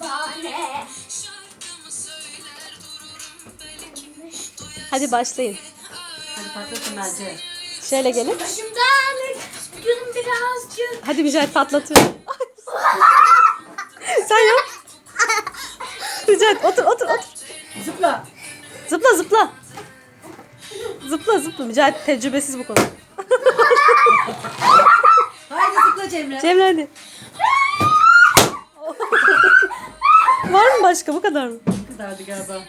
bahane. Hadi başlayın. Hadi patlatın bence. Şöyle gelin. Başımdan gün birazcık. Hadi Mücahit patlatıyor. Sen yap. Mücahit otur otur otur. Zıpla. Zıpla zıpla. Zıpla zıpla. Mücahit tecrübesiz bu konuda. Haydi zıpla Cemre. Cemre hadi. Var mı başka bu kadar mı? Bu kadardı galiba.